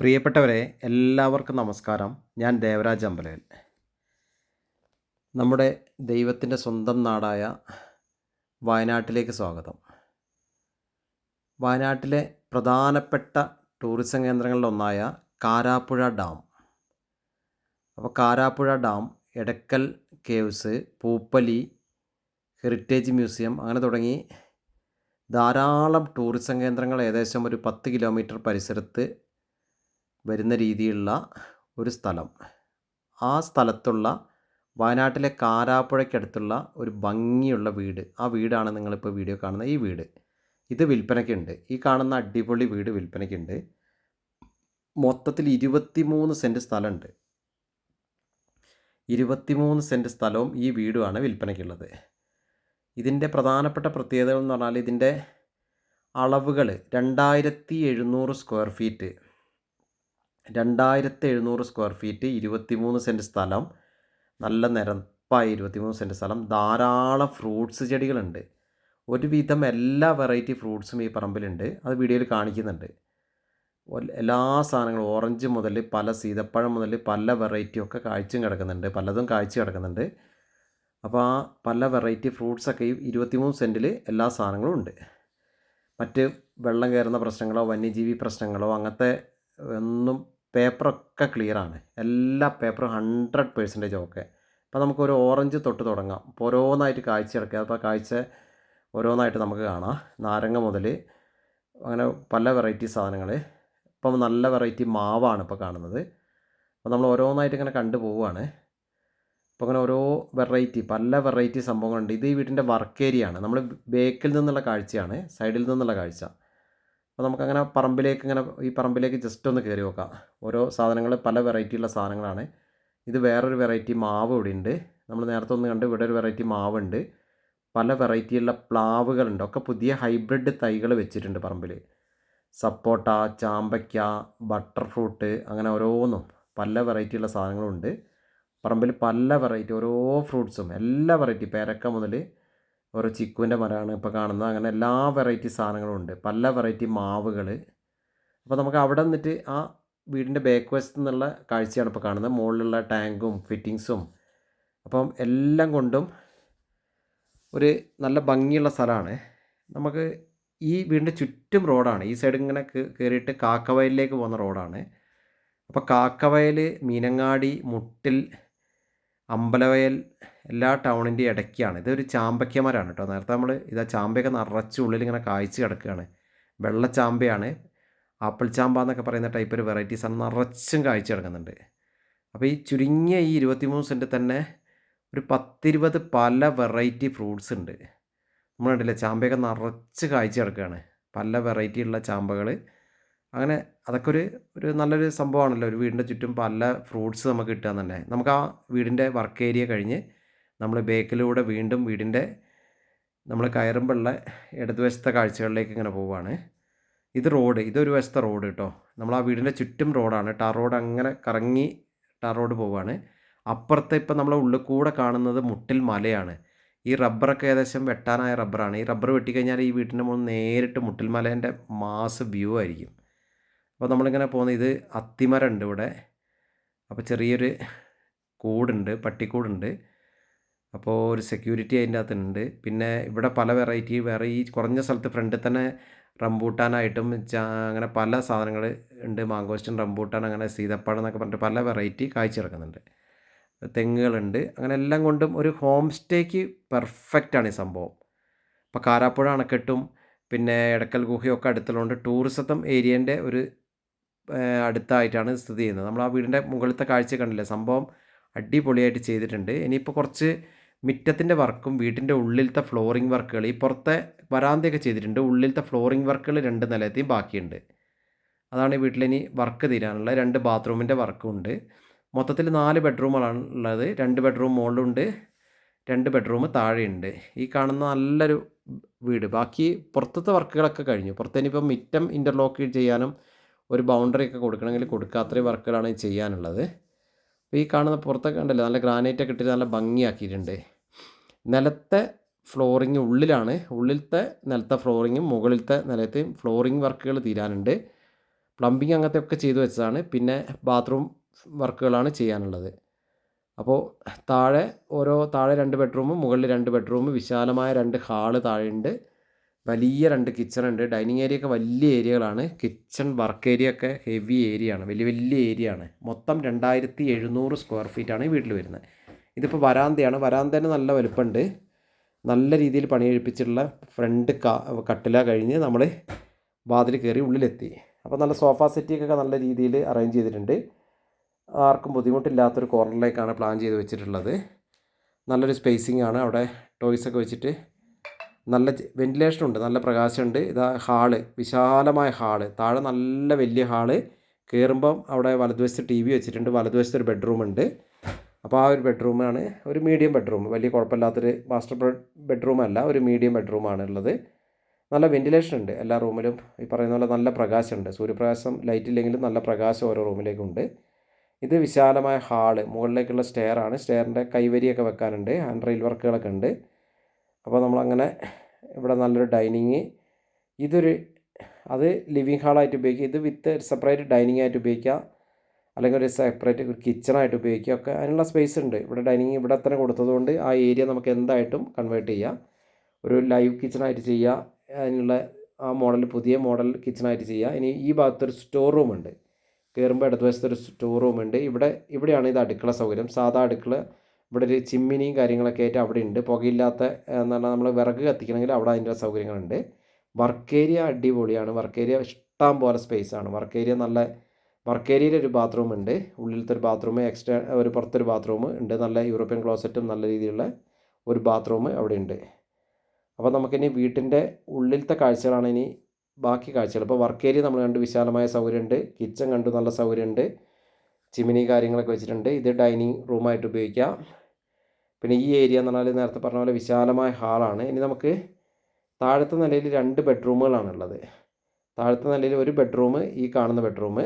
പ്രിയപ്പെട്ടവരെ എല്ലാവർക്കും നമസ്കാരം. ഞാൻ ദേവരാജ് അമ്പലയിൽ. നമ്മുടെ ദൈവത്തിന്റെ സ്വന്തം നാടായ വയനാട്ടിലേക്ക് സ്വാഗതം. വയനാട്ടിലെ പ്രധാനപ്പെട്ട ടൂറിസം കേന്ദ്രങ്ങളിലൊന്നായ കാരാപ്പുഴ ഡാം. അപ്പോൾ കാരാപ്പുഴ ഡാം എടക്കൽ കേവ്സ് പൂപ്പലി ഹെറിറ്റേജ് മ്യൂസിയം അങ്ങനെ തുടങ്ങി ധാരാളം ടൂറിസം കേന്ദ്രങ്ങൾ ഏകദേശം ഒരു പത്ത് കിലോമീറ്റർ പരിസരത്ത് വരുന്ന രീതിയിലുള്ള ഒരു സ്ഥലം. ആ സ്ഥലത്തുള്ള വയനാട്ടിലെ കാരാപ്പുഴയ്ക്കടുത്തുള്ള ഒരു ഭംഗിയുള്ള വീട്. ആ വീടാണ് നിങ്ങളിപ്പോൾ വീഡിയോ കാണുന്ന ഈ വീട്. ഇത് വിൽപ്പനയ്ക്കുണ്ട്. ഈ കാണുന്ന അടിപൊളി വീട് വിൽപ്പനയ്ക്കുണ്ട്. മൊത്തത്തിൽ ഇരുപത്തിമൂന്ന് സെന്റ് സ്ഥലമുണ്ട്. ഇരുപത്തിമൂന്ന് സെന്റ് സ്ഥലവും ഈ വീടുമാണ് വിൽപ്പനയ്ക്കുള്ളത്. ഇതിന്റെ പ്രധാനപ്പെട്ട പ്രത്യേകതകൾ എന്ന് പറഞ്ഞാൽ ഇതിന്റെ അളവുകൾ രണ്ടായിരത്തി എഴുന്നൂറ് സ്ക്വയർ ഫീറ്റ്. രണ്ടായിരത്തി എഴുന്നൂറ് സ്ക്വയർ ഫീറ്റ് ഇരുപത്തിമൂന്ന് സെന്റ് സ്ഥലം. നല്ല നിരപ്പായ ഇരുപത്തിമൂന്ന് സെന്റ് സ്ഥലം. ധാരാളം ഫ്രൂട്ട്സ് ചെടികളുണ്ട്. ഒരുവിധം എല്ലാ വെറൈറ്റി ഫ്രൂട്ട്സും ഈ പറമ്പിലുണ്ട്. അത് വീഡിയോയിൽ കാണിക്കുന്നുണ്ട്. എല്ലാ സാധനങ്ങളും ഓറഞ്ച് മുതൽ പല സീതപ്പഴം മുതൽ പല വെറൈറ്റിയും ഒക്കെ കാഴ്ചയും കിടക്കുന്നുണ്ട്. പലതും കാഴ്ച കിടക്കുന്നുണ്ട്. അപ്പോൾ ആ പല വെറൈറ്റി ഫ്രൂട്ട്സൊക്കെ ഈ ഇരുപത്തിമൂന്ന് സെന്റിൽ എല്ലാ സാധനങ്ങളും ഉണ്ട്. മറ്റ് വെള്ളം കയറുന്ന പ്രശ്നങ്ങളോ വന്യജീവി പ്രശ്നങ്ങളോ അങ്ങനത്തെ ഒന്നും പേപ്പറൊക്കെ ക്ലിയറാണ്. എല്ലാ പേപ്പറും ഹൺഡ്രഡ് പേഴ്സന്റേജ് ഓക്കെ. അപ്പോൾ നമുക്കൊരു ഓറഞ്ച് തൊട്ട് തുടങ്ങാം. അപ്പോൾ ഓരോന്നായിട്ട് കാഴ്ച ഇറക്കുക. അപ്പോൾ കാഴ്ച ഓരോന്നായിട്ട് നമുക്ക് കാണാം. നാരങ്ങ മുതൽ അങ്ങനെ പല വെറൈറ്റി സാധനങ്ങൾ. ഇപ്പം നല്ല വെറൈറ്റി മാവാണ് ഇപ്പോൾ കാണുന്നത്. അപ്പോൾ നമ്മൾ ഓരോന്നായിട്ട് ഇങ്ങനെ കണ്ടു പോവുകയാണ്. അപ്പോൾ അങ്ങനെ ഓരോ വെറൈറ്റി പല വെറൈറ്റി സംഭവങ്ങളുണ്ട്. ഇത് ഈ വീട്ടിന്റെ വർക്ക് ഏരിയ ആണ് നമ്മൾ ബേക്കിൽ നിന്നുള്ള കാഴ്ചയാണ്. സൈഡിൽ നിന്നുള്ള കാഴ്ച. അപ്പോൾ നമുക്കങ്ങനെ പറമ്പിലേക്ക് ഇങ്ങനെ ഈ പറമ്പിലേക്ക് ജസ്റ്റ് ഒന്ന് കയറി നോക്കാം. ഓരോ സാധനങ്ങൾ പല വെറൈറ്റിയുള്ള സാധനങ്ങളാണ്. ഇത് വേറൊരു വെറൈറ്റി മാവ് ഇവിടെ ഉണ്ട് നമ്മൾ നേരത്തെ ഒന്ന് കണ്ട് ഇവിടെ ഒരു വെറൈറ്റി മാവുണ്ട്. പല വെറൈറ്റിയുള്ള പ്ലാവുകളുണ്ട്. ഒക്കെ പുതിയ ഹൈബ്രിഡ് തൈകൾ വെച്ചിട്ടുണ്ട് പറമ്പിൽ സപ്പോട്ട ചാമ്പയ്ക്ക ബട്ടർ ഫ്രൂട്ട് അങ്ങനെ ഓരോന്നും പല വെറൈറ്റിയുള്ള സാധനങ്ങളുണ്ട്. പറമ്പിൽ പല വെറൈറ്റി ഓരോ ഫ്രൂട്ട്സും എല്ലാ വെറൈറ്റി പേരക്ക മുതൽ ഓരോ ചിക്കുവിന്റെ മരമാണ് ഇപ്പോൾ കാണുന്നത്. അങ്ങനെ എല്ലാ വെറൈറ്റി സാധനങ്ങളും ഉണ്ട്. പല വെറൈറ്റി മാവുകൾ. അപ്പോൾ നമുക്ക് അവിടെ നിന്നിട്ട് ആ വീടിന്റെ ബാക്ക് വശത്തു നിന്നുള്ള കാഴ്ചയാണ് ഇപ്പോൾ കാണുന്നത്. മുകളിലുള്ള ടാങ്കും ഫിറ്റിങ്സും അപ്പം എല്ലാം കൊണ്ടും ഒരു നല്ല ഭംഗിയുള്ള സ്ഥലമാണ്. നമുക്ക് ഈ വീടിന്റെ ചുറ്റും റോഡാണ്. ഈ സൈഡ് ഇങ്ങനെ കയറിയിട്ട് കാക്കവയലിലേക്ക് പോകുന്ന റോഡാണ്. അപ്പോൾ കാക്കവയൽ മീനങ്ങാടി മുട്ടിൽ അമ്പലവയൽ എല്ലാ ടൗണിന്റെ ഇടയ്ക്കാണ്. ഇതൊരു ചാമ്പയ്ക്ക മരമാണ് കേട്ടോ. നേരത്തെ നമ്മൾ ഇതാ ചാമ്പയൊക്കെ നിറച്ച് ഉള്ളിൽ ഇങ്ങനെ കായ്ച്ച് കിടക്കുകയാണ്. വെള്ള ചാമ്പയാണ്. ആപ്പിൾ ചാമ്പ എന്നൊക്കെ പറയുന്ന ടൈപ്പ് ഒരു വെറൈറ്റീസ് ആണ് നിറച്ചും കായ്ച്ച് കിടക്കുന്നുണ്ട്. അപ്പോൾ ഈ ചുരുങ്ങിയ ഈ ഇരുപത്തിമൂന്ന് സെന്റ് തന്നെ ഒരു പത്തിരുപത് പല വെറൈറ്റി ഫ്രൂട്ട്സ് ഉണ്ട്. നമ്മൾ കണ്ടില്ലേ ചാമ്പയൊക്കെ നിറച്ച് കായ്ച്ച് കിടക്കുകയാണ്. പല വെറൈറ്റി ഉള്ള ചാമ്പകൾ അങ്ങനെ അതൊക്കെ ഒരു ഒരു നല്ലൊരു സംഭവമാണല്ലോ. ഒരു വീടിന്റെ ചുറ്റും പല ഫ്രൂട്ട്സ് നമുക്ക് കിട്ടുക തന്നെ നമുക്ക് ആ വീടിന്റെ വർക്ക് ഏരിയ കഴിഞ്ഞ് നമ്മൾ ബേക്കിലൂടെ വീണ്ടും വീടിന്റെ നമ്മൾ കയറുമ്പോഴുള്ള ഇടതുവശത്തെ കാഴ്ചകളിലേക്ക് ഇങ്ങനെ പോവുകയാണ്. ഇത് റോഡ് ഇതൊരു വശത്തെ റോഡ് കേട്ടോ. നമ്മൾ ആ വീടിന്റെ ചുറ്റും റോഡാണ്. ടാർ റോഡ് അങ്ങനെ കറങ്ങി ടാർ റോഡ് പോവുകയാണ്. അപ്പുറത്തെ ഇപ്പം നമ്മളെ ഉള്ളിൽ കൂടെ കാണുന്നത് മുട്ടിൽ മലയാണ്. ഈ റബ്ബറൊക്കെ ഏകദേശം വെട്ടാനായ റബ്ബറാണ്. ഈ റബ്ബർ വെട്ടിക്കഴിഞ്ഞാൽ ഈ വീട്ടിന്റെ മുകളിൽ നേരിട്ട് മുട്ടിൽ മലേന്റെ മാസ് വ്യൂ ആയിരിക്കും. അപ്പോൾ നമ്മളിങ്ങനെ പോകുന്നത് ഇത് അത്തിമരം ഉണ്ട് ഇവിടെ. അപ്പോൾ ചെറിയൊരു കൂടുണ്ട് പട്ടിക്കൂടുണ്ട്. അപ്പോൾ ഒരു സെക്യൂരിറ്റി അതിന്റെ അകത്തുണ്ട്. പിന്നെ ഇവിടെ പല വെറൈറ്റി വേറെ ഈ കുറഞ്ഞ സ്ഥലത്ത് ഫ്രണ്ടിൽ തന്നെ റംബൂട്ടാനായിട്ടും അങ്ങനെ പല സാധനങ്ങൾ ഉണ്ട്. മാങ്കോസ്റ്റൻ റംബൂട്ടാൻ അങ്ങനെ സീതപ്പഴം എന്നൊക്കെ പറഞ്ഞിട്ട് പല വെറൈറ്റി കാഴ്ച ഇറക്കുന്നുണ്ട് തെങ്ങുകളുണ്ട്. അങ്ങനെ എല്ലാം കൊണ്ടും ഒരു ഹോം സ്റ്റേക്ക് പെർഫെക്റ്റാണ് ഈ സംഭവം. ഇപ്പോൾ കാരാപ്പുഴ അണക്കെട്ടും പിന്നെ എടക്കൽ ഗുഹയൊക്കെ അടുത്തുള്ളതുകൊണ്ട് ടൂറിസം ഏരിയേന്റെ ഒരു അടുത്തായിട്ടാണ് സ്ഥിതി ചെയ്യുന്നത്. നമ്മൾ ആ വീടിന്റെ മുകളിലത്തെ കാഴ്ച കണ്ടില്ലേ? സംഭവം അടിപൊളിയായിട്ട് ചെയ്തിട്ടുണ്ട്. ഇനിയിപ്പോൾ കുറച്ച് മിറ്റത്തിന്റെ വർക്കും വീട്ടിന്റെ ഉള്ളിലത്തെ ഫ്ലോറിംഗ് വർക്കുകൾ ഈ പുറത്തെ വരാന്തയൊക്കെ ചെയ്തിട്ടുണ്ട്. ഉള്ളിലത്തെ ഫ്ലോറിംഗ് വർക്കുകൾ രണ്ട് നിലയത്തെയും ബാക്കിയുണ്ട്. അതാണ് ഈ വീട്ടിലിനി വർക്ക് തീരാനുള്ള രണ്ട് ബാത്റൂമിന്റെ വർക്കും ഉണ്ട്. മൊത്തത്തിൽ നാല് ബെഡ്റൂമുകളാണ് ഉള്ളത്. രണ്ട് ബെഡ്റൂം മുകളിലുണ്ട് രണ്ട് ബെഡ്റൂം താഴെയുണ്ട്. ഈ കാണുന്ന നല്ലൊരു വീട്. ബാക്കി പുറത്തത്തെ വർക്കുകളൊക്കെ കഴിഞ്ഞു. പുറത്തേനിപ്പം മിറ്റം ഇന്റർലോക്ക് ചെയ്യാനും ഒരു ബൗണ്ടറി ഒക്കെ കൊടുക്കണമെങ്കിൽ കൊടുക്കുക. അത്രയും വർക്കുകളാണ് ചെയ്യാനുള്ളത്. അപ്പോൾ ഈ കാണുന്ന പുറത്തൊക്കെ ഉണ്ടല്ലോ നല്ല ഗ്രാനൈറ്റ് ഒക്കെ ഇട്ടിട്ട് നല്ല ഭംഗിയാക്കിയിട്ടുണ്ട്. നിലത്തെ ഫ്ലോറിങ് ഉള്ളിലാണ്. ഉള്ളിലത്തെ നിലത്തെ ഫ്ലോറിങ്ങും മുകളിലത്തെ നിലത്തെയും ഫ്ലോറിങ് വർക്കുകൾ തീരാനുണ്ട്. പ്ലംബിങ് അങ്ങനത്തെ ഒക്കെ ചെയ്തു വെച്ചതാണ്. പിന്നെ ബാത്റൂം വർക്കുകളാണ് ചെയ്യാനുള്ളത്. അപ്പോൾ താഴെ ഓരോ താഴെ രണ്ട് ബെഡ്റൂമും മുകളിൽ രണ്ട് ബെഡ്റൂമും വിശാലമായ രണ്ട് ഹാൾ താഴെയുണ്ട്. വലിയ രണ്ട് കിച്ചൺ ഉണ്ട്. ഡൈനിങ് ഏരിയ ഒക്കെ വലിയ ഏരിയകളാണ് കിച്ചൺ വർക്ക് ഏരിയ ഒക്കെ ഹെവി ഏരിയ ആണ്. വലിയ വലിയ ഏരിയ ആണ്. മൊത്തം രണ്ടായിരത്തി എഴുന്നൂറ് സ്ക്വയർ ഫീറ്റാണ് ഈ വീട്ടിൽ വരുന്നത്. ഇതിപ്പോൾ വരാന്തയാണ്. വരാന്തേന് നല്ല വലുപ്പമുണ്ട്. നല്ല രീതിയിൽ പണി കഴിപ്പിച്ചിട്ടുള്ള ഫ്രണ്ട് കട്ടില കഴിഞ്ഞ് നമ്മൾ വാതിൽ കയറി ഉള്ളിലെത്തി. അപ്പോൾ നല്ല സോഫ സെറ്റിയൊക്കെ നല്ല രീതിയിൽ അറേഞ്ച് ചെയ്തിട്ടുണ്ട്. ആർക്കും ബുദ്ധിമുട്ടില്ലാത്തൊരു കോർണറിലേക്കാണ് പ്ലാൻ ചെയ്ത് വെച്ചിട്ടുള്ളത്. നല്ലൊരു സ്പേസിംഗ് ആണ്. അവിടെ ടോയ്സൊക്കെ വെച്ചിട്ട് നല്ല വെന്റിലേഷൻ ഉണ്ട് നല്ല പ്രകാശമുണ്ട്. ഇതാ ഹാൾ വിശാലമായ ഹാൾ. താഴെ നല്ല വലിയ ഹാൾ. കയറുമ്പം അവിടെ വലതുവശത്ത് ടി വി വെച്ചിട്ടുണ്ട്. വലതുവശത്ത് ഒരു ബെഡ്റൂം ഉണ്ട്. അപ്പോൾ ആ ഒരു ബെഡ്റൂമാണ് ഒരു മീഡിയം ബെഡ്റൂം. വലിയ കുഴപ്പമില്ലാത്തൊരു മാസ്റ്റർ ബെഡ്റൂം അല്ല ഒരു മീഡിയം ബെഡ്റൂമാണ് ഉള്ളത്. നല്ല വെന്റിലേഷൻ ഉണ്ട് എല്ലാ റൂമിലും. ഈ പറയുന്ന പോലെ നല്ല പ്രകാശമുണ്ട്. സൂര്യപ്രകാശം ലൈറ്റ് ഇല്ലെങ്കിലും നല്ല പ്രകാശം ഓരോ റൂമിലേക്കുണ്ട്. ഇത് വിശാലമായ ഹാൾ മുകളിലേക്കുള്ള സ്റ്റെയർ ആണ്. സ്റ്റെയറിന്റെ കൈവരിയൊക്കെ വെക്കാനുണ്ട്. ഹാൻഡ് റെയിൽ വർക്കുകളൊക്കെ ഉണ്ട്. അപ്പോൾ നമ്മളങ്ങനെ ഇവിടെ നല്ലൊരു ഡൈനിങ് ഇതൊരു അത് ലിവിങ് ഹാളായിട്ട് ഉപയോഗിക്കുക ഇത് വിത്ത് സെപ്പറേറ്റ് ഡൈനിങ് ആയിട്ട് ഉപയോഗിക്കുക അല്ലെങ്കിൽ ഒരു സെപ്പറേറ്റ് ഒരു കിച്ചണായിട്ട് ഉപയോഗിക്കുക ഒക്കെ അതിനുള്ള സ്പേസ് ഉണ്ട്. ഇവിടെ ഡൈനിങ് ഇവിടെ തന്നെ കൊടുത്തതുകൊണ്ട് ആ ഏരിയ നമുക്ക് എന്തായിട്ടും കൺവേർട്ട് ചെയ്യാം. ഒരു ലൈവ് കിച്ചണായിട്ട് ചെയ്യുക അതിനുള്ള ആ മോഡൽ പുതിയ മോഡൽ കിച്ചണായിട്ട് ചെയ്യുക ഇനി ഈ ഭാഗത്തൊരു സ്റ്റോർ റൂം ഉണ്ട്. കയറുമ്പോൾ ഇടതുവശത്തൊരു സ്റ്റോർ റൂം ഉണ്ട്. ഇവിടെ ഇവിടെയാണ് ഇത് അടുക്കള സൗകര്യം. സാധാ അടുക്കള ഇവിടെ ഒരു ചിമ്മിനിയും കാര്യങ്ങളൊക്കെ ആയിട്ട് അവിടെ ഉണ്ട്. പുകയില്ലാത്ത എന്ന് പറഞ്ഞാൽ നമ്മൾ വിറക് കത്തിക്കണമെങ്കിൽ അവിടെ അതിന്റെ സൗകര്യങ്ങളുണ്ട്. വർക്ക് ഏരിയ അടിപൊളിയാണ്. വർക്ക് ഏരിയ ഇഷ്ടം പോലെ സ്പേസ് ആണ്. വർക്ക് ഏരിയ നല്ല വർക്ക് ഏരിയയിൽ ഒരു ബാത്റൂം ഉണ്ട്. ഉള്ളിലത്തെ ഒരു ബാത്റൂം എക്സ്ട്രാ ഒരു പുറത്തൊരു ബാത്റൂം ഉണ്ട്. നല്ല യൂറോപ്യൻ ക്ലോസറ്റും നല്ല രീതിയിലുള്ള ഒരു ബാത്റൂം അവിടെ ഉണ്ട്. അപ്പോൾ നമുക്കിനി വീട്ടിന്റെ ഉള്ളിലത്തെ കാഴ്ചകളാണ് ഇനി ബാക്കി കാഴ്ചകൾ. ഇപ്പോൾ വർക്ക് ഏരിയ നമ്മൾ കണ്ട് വിശാലമായ സൗകര്യമുണ്ട്. കിച്ചൺ കണ്ടു നല്ല സൗകര്യമുണ്ട്. ചിമിനി കാര്യങ്ങളൊക്കെ വെച്ചിട്ടുണ്ട്. ഇത് ഡൈനിങ് റൂമായിട്ട് ഉപയോഗിക്കാം. പിന്നെ ഈ ഏരിയ എന്ന് പറഞ്ഞാൽ നേരത്തെ പറഞ്ഞ പോലെ വിശാലമായ ഹാളാണ് ഇനി നമുക്ക് താഴത്തെ നിലയിൽ രണ്ട് ബെഡ്റൂമുകളാണുള്ളത് താഴത്തെ നിലയിൽ ഒരു ബെഡ്റൂം ഈ കാണുന്ന ബെഡ്റൂം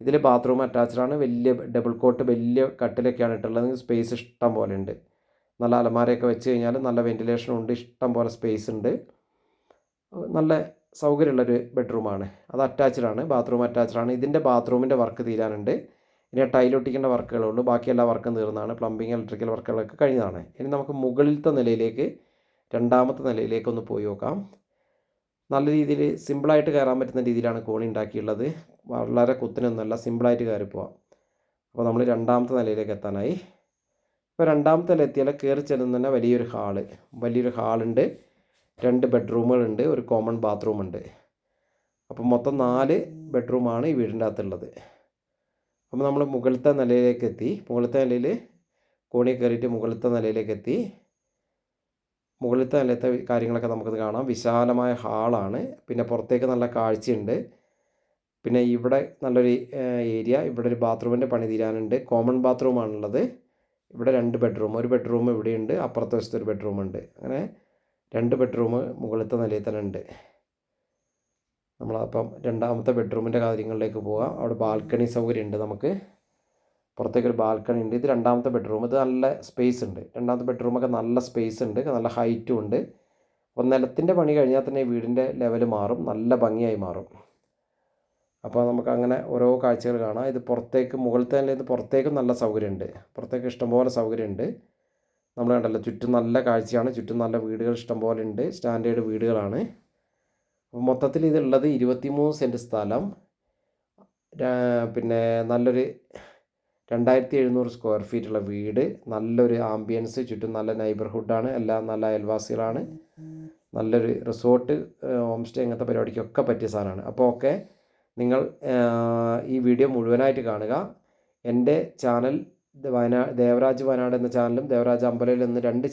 ഇതിൽ ബാത്റൂം അറ്റാച്ച്ഡ് ആണ്. വലിയ ഡബിൾ കോട്ട് വലിയ കട്ടിലൊക്കെയാണ് ഇട്ടുള്ളത്. സ്പേസ് ഇഷ്ടം പോലെ ഉണ്ട്. നല്ല അലമാരയൊക്കെ വെച്ച് കഴിഞ്ഞാൽ നല്ല വെന്റിലേഷനും ഉണ്ട്. ഇഷ്ടം പോലെ സ്പേസ് ഉണ്ട്. നല്ല സൗകര്യമുള്ളൊരു ബെഡ്റൂമാണ് അത് അറ്റാച്ച്ഡ് ആണ്. ബാത്റൂം അറ്റാച്ച്ഡ് ആണ്. ഇതിന്റെ ബാത്റൂമിന്റെ വർക്ക് തീരാനുണ്ട്. ഇനി ടൈലൊട്ടിക്കേണ്ട വർക്കുകളേ ഉള്ളൂ. ബാക്കി എല്ലാ വർക്കും തീർന്നതാണ് പ്ലംബിങ് ഇലക്ട്രിക്കൽ വർക്കുകളൊക്കെ കഴിഞ്ഞതാണ്. ഇനി നമുക്ക് മുകളിലത്തെ നിലയിലേക്ക് രണ്ടാമത്തെ നിലയിലേക്ക് ഒന്ന് പോയി നോക്കാം. നല്ല രീതിയിൽ സിമ്പിളായിട്ട് കയറാൻ പറ്റുന്ന രീതിയിലാണ് കോണി ഉണ്ടാക്കിയുള്ളത്. വളരെ കുത്തിനൊന്നുമല്ല സിമ്പിളായിട്ട് കയറി പോവാം. അപ്പോൾ നമ്മൾ രണ്ടാമത്തെ നിലയിലേക്ക് എത്താനായി. ഇപ്പോൾ രണ്ടാമത്തെ നില എത്തിയാൽ കയറി ചെല്ലുന്ന തന്നെ വലിയൊരു ഹാൾ. വലിയൊരു ഹാളുണ്ട്. രണ്ട് ബെഡ്റൂമുകളുണ്ട്. ഒരു കോമൺ ബാത്റൂമുണ്ട് അപ്പോൾ മൊത്തം നാല് ബെഡ്റൂമാണ് ഈ വീടിന്റെ അകത്തുള്ളത്. അപ്പോൾ നമ്മൾ മുകളിലത്തെ നിലയിലേക്ക് എത്തി മുകളിലത്തെ നിലയിൽ കോണി കയറിയിട്ട് മുകളിലത്തെ നിലയിലേക്ക് എത്തി മുകളിലത്തെ നിലത്തെ കാര്യങ്ങളൊക്കെ നമുക്കത് കാണാം. വിശാലമായ ഹാളാണ്. പിന്നെ പുറത്തേക്ക് നല്ല കാഴ്ചയുണ്ട്. പിന്നെ ഇവിടെ നല്ലൊരു ഏരിയ. ഇവിടെ ഒരു ബാത്റൂമിന്റെ പണി തീരാനുണ്ട്. കോമൺ ബാത്റൂമാണുള്ളത്. ഇവിടെ രണ്ട് ബെഡ്റൂം. ഒരു ബെഡ്റൂം ഇവിടെയുണ്ട്. അപ്പുറത്തെ വശത്ത് ഒരു ബെഡ്റൂം ഉണ്ട് അങ്ങനെ രണ്ട് ബെഡ്റൂം മുകളിലത്തെ നിലയിൽ തന്നെ ഉണ്ട്. നമ്മളപ്പം രണ്ടാമത്തെ ബെഡ്റൂമിന്റെ കാര്യങ്ങളിലേക്ക് പോകാം അവിടെ ബാൽക്കണി സൗകര്യം ഉണ്ട് നമുക്ക് പുറത്തേക്കൊരു ബാൽക്കണി ഉണ്ട്. ഇത് രണ്ടാമത്തെ ബെഡ്റൂം. ഇത് നല്ല സ്പേസ് ഉണ്ട്. രണ്ടാമത്തെ ബെഡ്റൂമൊക്കെ നല്ല സ്പേസ് ഉണ്ട്. നല്ല ഹൈറ്റും ഉണ്ട്. അപ്പോൾ നിലത്തിന്റെ പണി കഴിഞ്ഞാൽ തന്നെ വീടിന്റെ ലെവൽ മാറും. നല്ല ഭംഗിയായി മാറും. അപ്പോൾ നമുക്ക് അങ്ങനെ ഓരോ കാഴ്ചകൾ കാണാം. ഇത് പുറത്തേക്ക് മുകളിലത്തെ നിലയിൽ പുറത്തേക്കും നല്ല സൗകര്യമുണ്ട്. പുറത്തേക്ക് ഇഷ്ടംപോലെ സൗകര്യമുണ്ട്. നമ്മൾ കണ്ടല്ലോ ചുറ്റും നല്ല കാഴ്ചയാണ്. ചുറ്റും നല്ല വീടുകൾ ഇഷ്ടംപോലെ ഉണ്ട്. സ്റ്റാൻഡേർഡ് വീടുകളാണ്. മൊത്തത്തിൽ ഇതുള്ളത് ഇരുപത്തിമൂന്ന് സെന്റ് സ്ഥലം. പിന്നെ നല്ലൊരു രണ്ടായിരത്തി എഴുന്നൂറ് സ്ക്വയർ ഫീറ്റുള്ള വീട്. നല്ലൊരു ആംബിയൻസ് ചുറ്റും നല്ല നൈബർഹുഡാണ് എല്ലാം നല്ല അയൽവാസികളാണ്. നല്ലൊരു റിസോർട്ട് ഹോം സ്റ്റേ അങ്ങനത്തെ പരിപാടിക്കൊക്കെ പറ്റിയ സാധനമാണ്. അപ്പോൾ ഓക്കെ നിങ്ങൾ ഈ വീഡിയോ മുഴുവനായിട്ട് കാണുക. എന്റെ ചാനൽ വയനാട് ദേവരാജ് വയനാട് എന്ന ചാനലും ദേവരാജ് അമ്പലയിൽ എന്ന് രണ്ട്